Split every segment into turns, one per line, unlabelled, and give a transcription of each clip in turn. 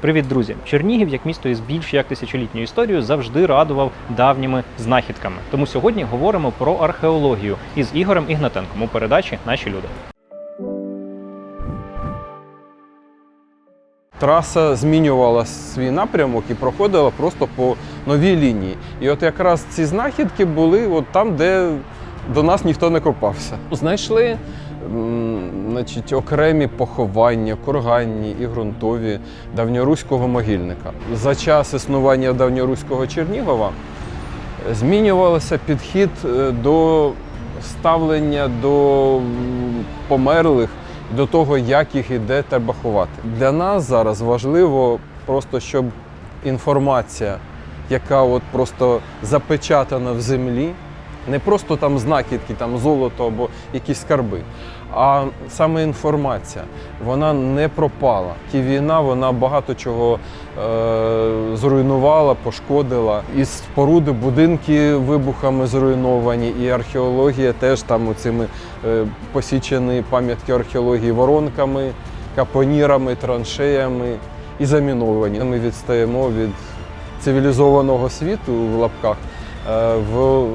Привіт, друзі! Чернігів, як місто із більш як тисячолітньою історією, завжди радував давніми знахідками. Тому сьогодні говоримо про археологію із Ігорем Ігнатенком у передачі Наші люди.
Траса змінювала свій напрямок і проходила просто по новій лінії. І от якраз ці знахідки були от там, де до нас ніхто не копався. Знайшли значить, окремі поховання, курганні і ґрунтові давньоруського могильника. За час існування давньоруського Чернігова змінювався підхід е, до ставлення до померлих, до того, як їх і де треба ховати. Для нас зараз важливо просто, щоб інформація, яка от просто запечатана в землі, не просто там знахідки, там золото або якісь скарби, а саме інформація, вона не пропала. І війна вона багато чого е, зруйнувала, пошкодила. І споруди, будинки вибухами зруйновані, і археологія теж там оцими е, посічені пам'ятки археології воронками, капонірами, траншеями і заміновані. Ми відстаємо від цивілізованого світу в лапках е, в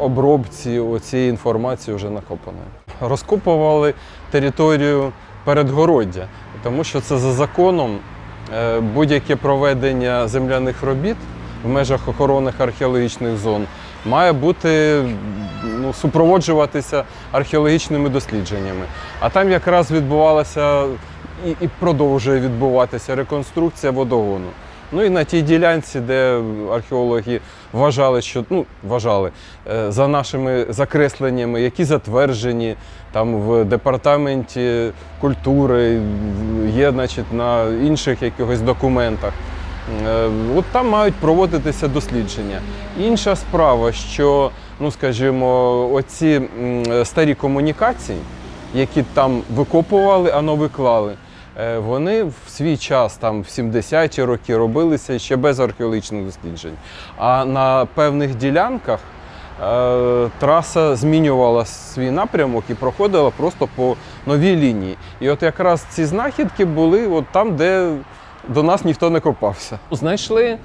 обробці цієї інформації вже накопаної. Розкопували територію передгороддя, тому що це за законом е, будь-яке проведення земляних робіт в межах охоронних археологічних зон має бути ну, супроводжуватися археологічними дослідженнями. А там якраз відбувалася і, і продовжує відбуватися реконструкція водогону. Ну і на тій ділянці, де археологи вважали, що ну вважали е, за нашими закресленнями, які затверджені там в департаменті культури, є, значить, на інших якихось документах. Е, От там мають проводитися дослідження. Інша справа, що, ну скажімо, оці старі комунікації, які там викопували, а не виклали. Е, Вони в свій час, там в 70-ті роки, робилися ще без археологічних досліджень. А на певних ділянках е, траса змінювала свій напрямок і проходила просто по новій лінії. І от якраз ці знахідки були от там, де до нас ніхто не копався. Знайшли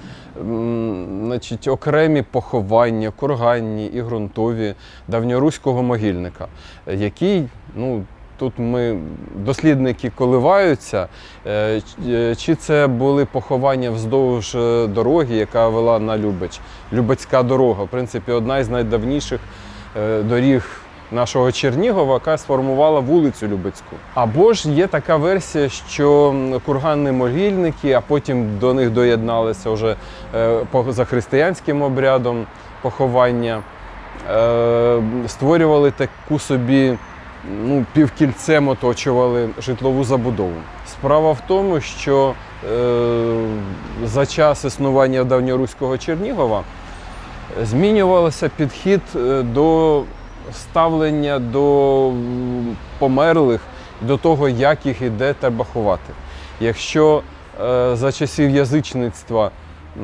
значить, окремі поховання, курганні і ґрунтові давньоруського могильника, який, ну, тут ми дослідники коливаються, е, е, чи це були поховання вздовж е, дороги, яка вела на Любеч. Любецька дорога, в принципі, одна із найдавніших доріг нашого Чернігова, яка сформувала вулицю Любецьку. Або ж є така версія, що курганні могильники, а потім до них доєдналися вже за християнським обрядом поховання, створювали таку собі ну, півкільцем оточували житлову забудову. Справа в тому, що е, за час існування давньоруського Чернігова змінювався підхід е, до ставлення до померлих, до того, як їх і де треба ховати. Якщо е, за часів язичництва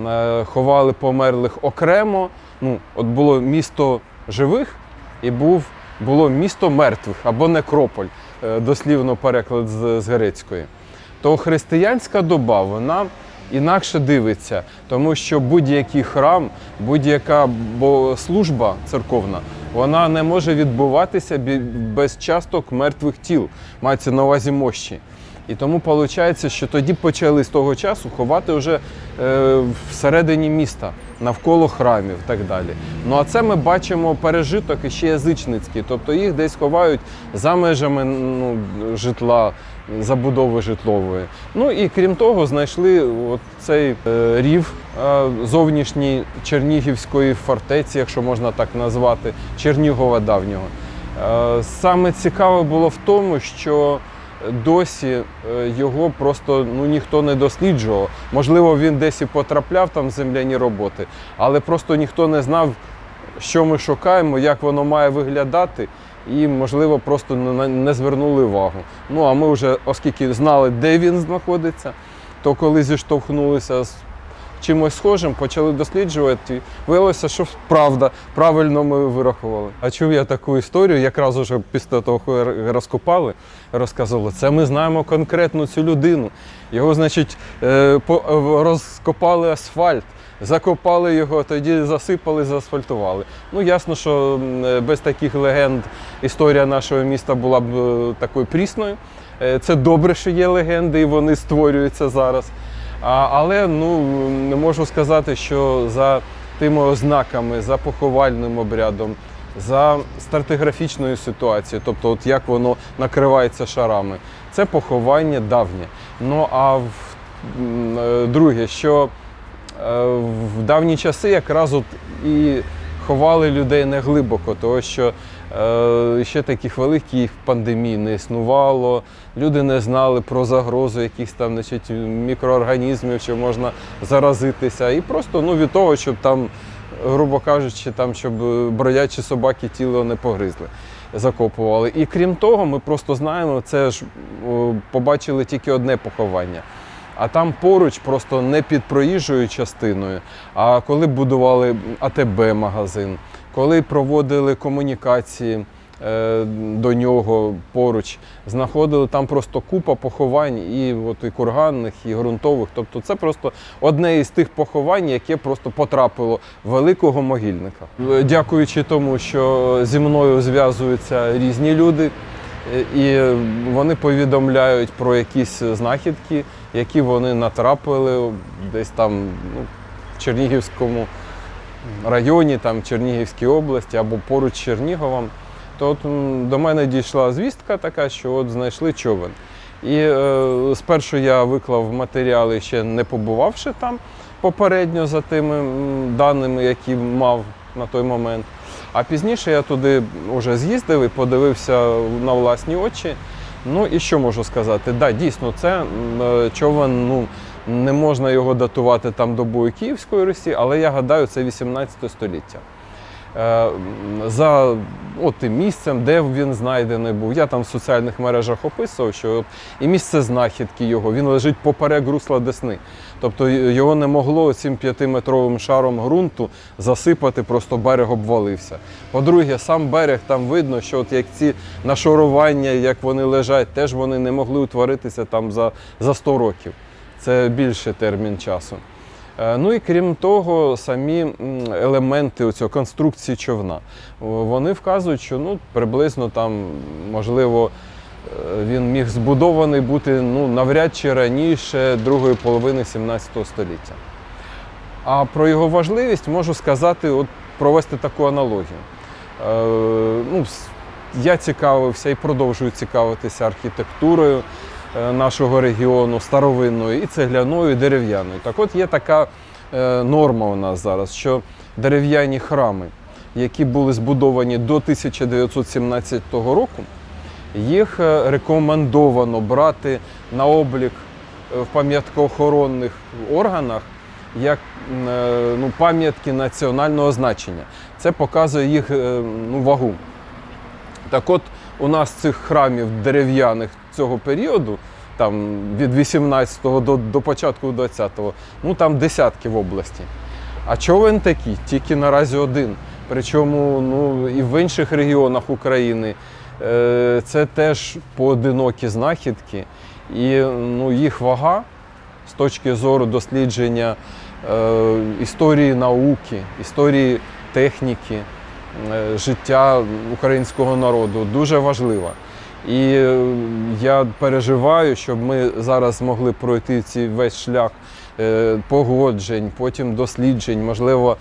е, ховали померлих окремо, ну, от було місто живих і був, було місто мертвих або некрополь, е, дослівно переклад з, з грецької, то християнська доба, вона інакше дивиться, тому що будь-який храм, будь-яка служба церковна, вона не може відбуватися без часток мертвих тіл, мається на увазі мощі. І тому виходить, що тоді почали з того часу ховати вже е, всередині міста, навколо храмів і так далі. Ну а це ми бачимо пережиток ще язичницький, тобто їх десь ховають за межами ну, житла, забудови житлової. Ну і крім того, знайшли цей е, рів е, зовнішній Чернігівської фортеці, якщо можна так назвати, Чернігова давнього. Е, Саме цікаве було в тому, що досі е, його просто ну, ніхто не досліджував. Можливо, він десь і потрапляв там в земляні роботи, але просто ніхто не знав, що ми шукаємо, як воно має виглядати, і, можливо, просто не звернули увагу. Ну а ми вже, оскільки знали, де він знаходиться, то коли зіштовхнулися з чимось схожим, почали досліджувати. Виявилося, що правда, правильно ми вирахували. А чув я таку історію, якраз уже після того, як розкопали, розказували, це ми знаємо конкретно цю людину. Його, значить, е, е, розкопали асфальт. Закопали його, тоді засипали, заасфальтували. Ну, ясно, що е, без таких легенд історія нашого міста була б такою прісною. Це добре, що є легенди, і вони створюються зараз. Але ну, не можу сказати, що за тими ознаками, за поховальним обрядом, за стратиграфічною ситуацією, тобто от як воно накривається шарами, це поховання давнє. Ну а в, е, друге, що е, в давні часи якраз от і ховали людей не глибоко, тому що ще таких великих пандемій не існувало. Люди не знали про загрозу якихось там значить, мікроорганізмів, що можна заразитися. І просто ну, від того, щоб там, грубо кажучи, там, щоб бродячі собаки тіло не погризли. Закопували. І крім того, ми просто знаємо, це ж побачили тільки одне поховання. А там поруч, просто не під проїжджою частиною, а коли будували АТБ-магазин, коли проводили комунікації е, до нього поруч, знаходили там просто купа поховань, і от і курганних, і ґрунтових. Тобто це просто одне із тих поховань, яке просто потрапило великого могильника. Е, Дякуючи тому, що зі мною зв'язуються різні люди. Е, І вони повідомляють про якісь знахідки, які вони натрапили десь там ну, в Чернігівському районі, там Чернігівській області або поруч з Черніговом. То от до мене дійшла звістка така, що от знайшли човен. І е, спершу я виклав матеріали, ще не побувавши там попередньо за тими даними, які мав на той момент. А пізніше я туди вже з'їздив і подивився на власні очі. Ну і що можу сказати? Да, дійсно, це е, човен, ну не можна його датувати там добою Київської Русі, але я гадаю, це 18 століття. Е, За от, тим місцем, де він знайдений був. Я там в соціальних мережах описував, що от, і місце знахідки його, він лежить поперек русла Десни. Тобто його не могло цим п'ятиметровим шаром ґрунту засипати, просто берег обвалився. По-друге, сам берег там видно, що от як ці нашарування, як вони лежать, теж вони не могли утворитися там за, за 100 років. Це більше термін часу. Е, Ну і крім того, самі елементи цього конструкції човна вони вказують, що ну, приблизно там, можливо, е, він міг збудований бути ну, навряд чи раніше другої половини 17 століття. А про його важливість можу сказати, от провести таку аналогію. Е, ну, я цікавився і продовжую цікавитися архітектурою нашого регіону, старовинною, і цегляною, і дерев'яною. Так от є така е, норма у нас зараз, що дерев'яні храми, які були збудовані до 1917 року, їх е, рекомендовано брати на облік е, в пам'яткоохоронних органах як е, ну, пам'ятки національного значення. Це показує їх е, ну, вагу. Так от, у нас цих храмів дерев'яних цього періоду, там від 18-го до, до початку 20-го, ну там десятки в області. А човен такий, тільки наразі один. Причому ну, і в інших регіонах України е, це теж поодинокі знахідки, і ну, їх вага з точки зору дослідження е, історії науки, історії техніки, е, життя українського народу дуже важлива. І е, я переживаю, щоб ми зараз змогли пройти цей весь шлях е, погоджень, потім досліджень, можливо,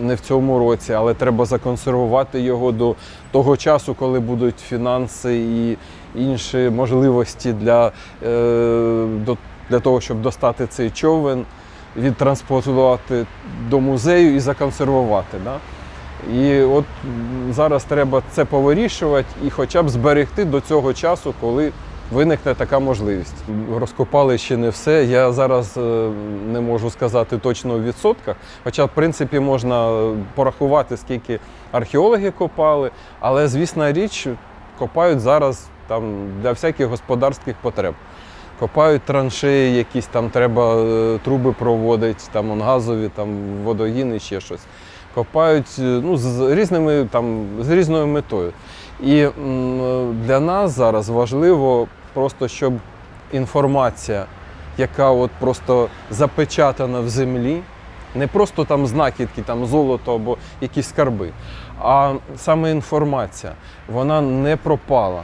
не в цьому році, але треба законсервувати його до того часу, коли будуть фінанси і інші можливості для, е, для того, щоб достати цей човен, відтранспортувати до музею і законсервувати. Да? І от зараз треба це повирішувати і хоча б зберегти до цього часу, коли виникне така можливість. Розкопали ще не все. Я зараз е, не можу сказати точно у відсотках. Хоча, в принципі, можна порахувати, скільки археологи копали, але звісна річ, копають зараз там для всяких господарських потреб. Копають траншеї, якісь там треба е, труби проводити, там газові, там водогіни, ще щось. Копають е, ну, з різними там, з різною метою. І для нас зараз важливо просто, щоб інформація, яка от просто запечатана в землі, не просто там знахідки, там золото або якісь скарби, а саме інформація, вона не пропала.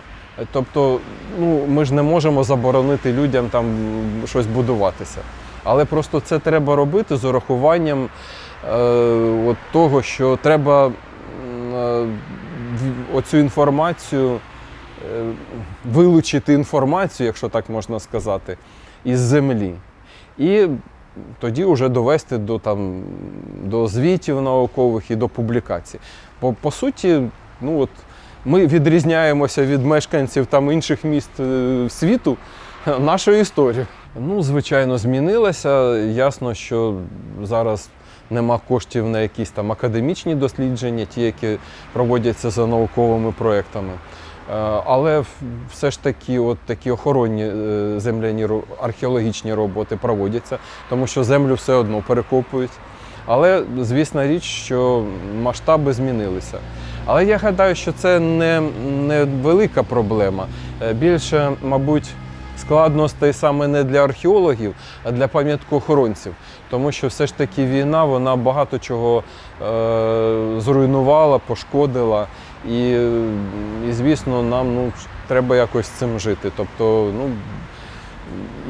Тобто, ну, ми ж не можемо заборонити людям там щось будуватися. Але просто це треба робити з урахуванням е, от того, що треба е, оцю інформацію, е, вилучити інформацію, якщо так можна сказати, із землі. І тоді вже довести до, там, до звітів наукових і до публікацій. По, по суті, ну от, ми відрізняємося від мешканців там інших міст е, світу нашою історією. Ну, звичайно, змінилося. Ясно, що зараз нема коштів на якісь там академічні дослідження, ті, які проводяться за науковими проектами. Е, Але все ж таки, от такі охоронні е, земляні археологічні роботи проводяться, тому що землю все одно перекопують. Але звісна річ, що масштаби змінилися. Але я гадаю, що це не, не велика проблема. Е, Більше, мабуть, складностей саме не для археологів, а для пам'яткоохоронців. Тому що все ж таки війна вона багато чого е, зруйнувала, пошкодила. І, і звісно, нам ну, треба якось з цим жити. Тобто, ну,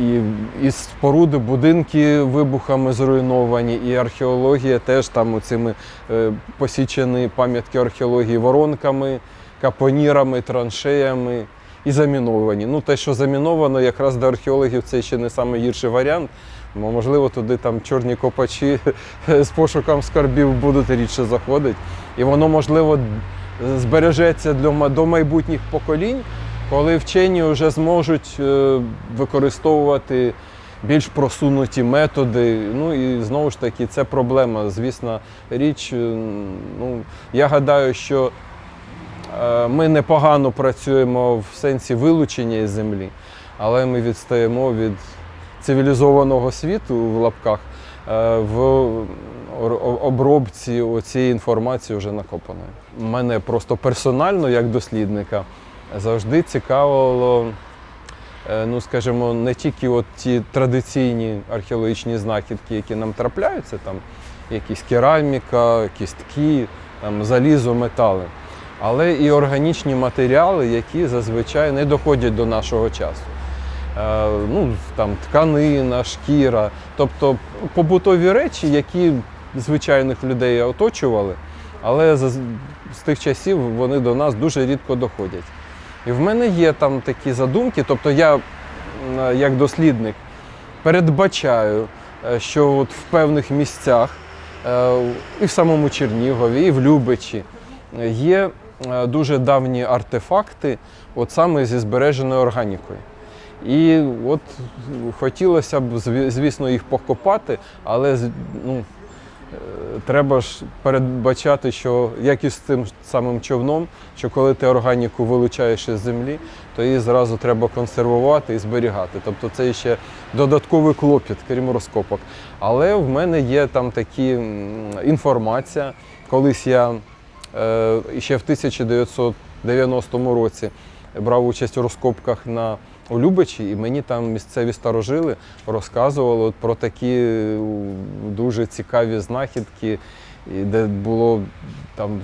і, і споруди, будинки вибухами зруйновані, і археологія теж там цими е, посічені пам'ятки археології воронками, капонірами, траншеями і заміновані. Ну, те, що заміновано, якраз для археологів це ще не найгірший варіант. Бо, Можливо, туди там чорні копачі з пошуком скарбів будуть рідше заходити. І воно, можливо, збережеться до майбутніх поколінь, коли вчені вже зможуть е, використовувати більш просунуті методи. Ну і знову ж таки, це проблема. Звісна річ. е, Ну, я гадаю, що ми непогано працюємо в сенсі вилучення із землі, але ми відстаємо від цивілізованого світу в лапках е, в обробці цієї інформації вже накопаної. Мене просто персонально, як дослідника, завжди цікавило, е, ну скажімо, не тільки от ті традиційні археологічні знахідки, які нам трапляються, там якісь кераміка, кістки, там, залізо, метали, але і органічні матеріали, які зазвичай не доходять до нашого часу. Е, ну, там, тканина, шкіра, тобто побутові речі, які звичайних людей оточували, але з, тих часів вони до нас дуже рідко доходять. І в мене є там такі задумки, тобто я, як дослідник, передбачаю, е, що от в певних місцях, е, і в самому Чернігові, і в Любичі, є дуже давні артефакти, от саме зі збереженою органікою. І от хотілося б, звісно, їх покопати, але ну, е, треба ж передбачати, що як і з цим самим човном, що коли ти органіку вилучаєш із землі, то її зразу треба консервувати і зберігати. Тобто це ще додатковий клопіт, крім розкопок. Але в мене є там такі інформація. Колись я е, ще в 1990 році брав участь у розкопках на у Любичі, і мені там місцеві старожили розказували про такі е, дуже цікаві знахідки, де було там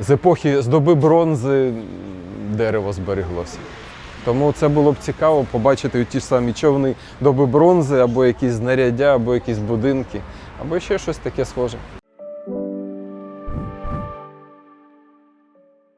з епохи з доби бронзи дерево збереглося. Тому це було б цікаво побачити ті ж самі човни доби бронзи, або якісь знаряддя, або якісь будинки, або ще щось таке схоже.